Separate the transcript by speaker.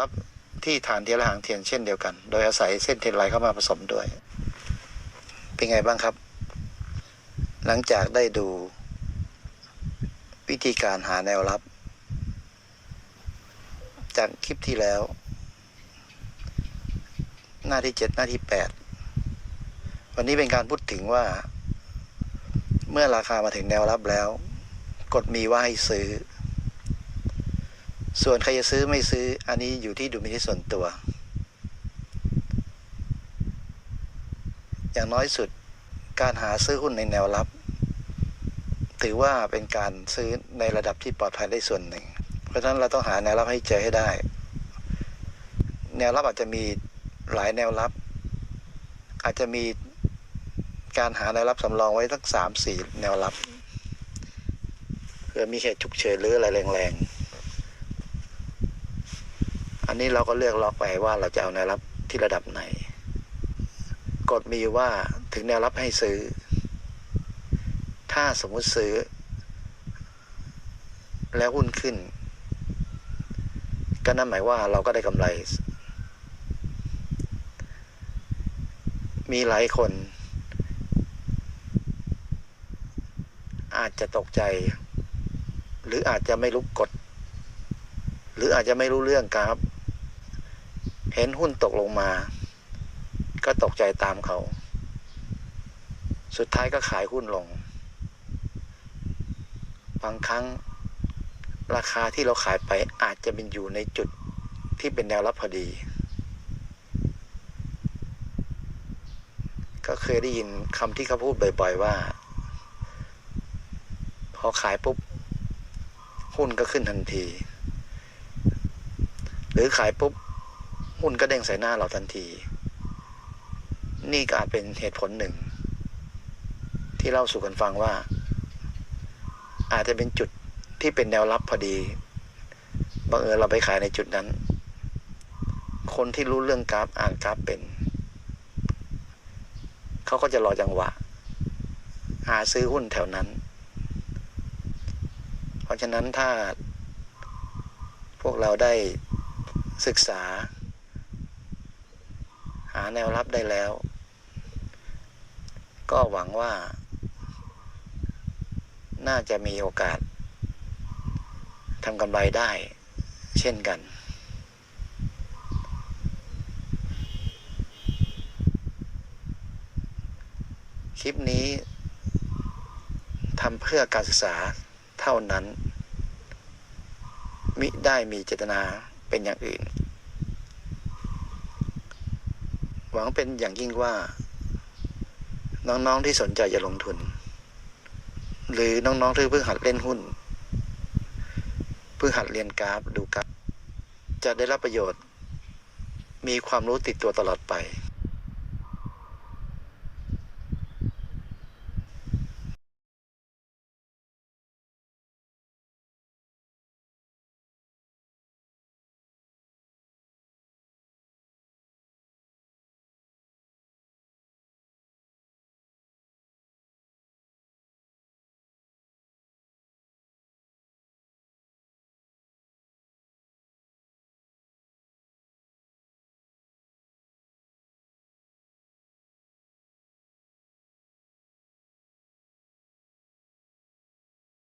Speaker 1: รับที่ฐานเทียนและหางเทียนเช่นเดียวกัน โดยอาศัยเส้นเทียนไลเข้ามาผสมด้วย เป็นไงบ้างครับ หลังจากได้ดู วิธีการหาแนวรับ จากคลิปที่แล้ว หน้าที่เจ็ดหน้าที่แปดวันนี้เป็นการพูดถึงว่า เมื่อราคามาถึงแนวรับแล้วกฎมีว่าให้ซื้อ ส่วนใครจะซื้อไม่ซื้อ อันนี้อยู่ที่ดุลพินิจส่วนตัว อย่างน้อยสุดการหาซื้อหุ้นในแนวรับ ถือว่าเป็นการซื้อในระดับที่ปลอดภัยได้ส่วนหนึ่ง เพราะฉะนั้นเราต้องหาแนวรับให้เจอให้ได้ แนวรับอาจจะมีหลายแนวรับ อาจจะมีการหาแนวรับสำรองไว้สักสามสี่แนวรับเพื่อมีเหตุฉุกเฉินหรืออะไรแรงๆ นนี้เราก็เลือกล็อกไปว่าเราจะเอาแนวรับที่ระดับไหน กฎมีว่าถึงแนวรับให้ซื้อ ถ้าสมมุติซื้อ แล้วหุ้นขึ้น ก็นั่นหมายว่าเราก็ได้กำไร มีหลายคน อาจจะตกใจ หรืออาจจะไม่รู้กฎหรืออาจจะไม่รู้เรื่องครับ เห็นหุ้นตกลงมา ก็ตกใจตามเขา สุดท้ายก็ขายหุ้นลง บางครั้งราคาที่เราขายไปอาจจะเป็นอยู่ในจุดที่เป็นแนวรับพอดี ก็เคยได้ยินคำที่เขาพูดบ่อย ๆ ว่า พอขายปุ๊บ หุ้นก็ขึ้นทันที หรือขายปุ๊บ หุ้นก็เด้งใส่หน้าเราทันที นี่ก็อาจเป็นเหตุผลหนึ่ง ที่เล่าสู่กันฟังว่า อาจจะเป็นจุดที่เป็นแนวรับพอดีบังเอิญเราไปขายในจุดนั้น คนที่รู้เรื่องกราฟอ่านกราฟเป็น เขาก็จะรอจังหวะ หาซื้อหุ้นแถวนั้น เพราะฉะนั้นถ้าพวกเราได้ศึกษา หาแนวรับได้แล้ว ก็หวังว่า น่าจะมีโอกาสทำกำไรได้ เช่นกัน คลิปนี้ทำเพื่อการศึกษาเท่านั้น มิได้มีเจตนาเป็นอย่างอื่น หวังเป็นอย่างยิ่งว่า น้องๆที่สนใจจะลงทุน หรือน้องๆที่เพิ่งหัดเล่นหุ้น เพิ่งหัดเรียนกราฟดูกราฟจะได้รับประโยชน์ มีความรู้ติดตัวตลอดไป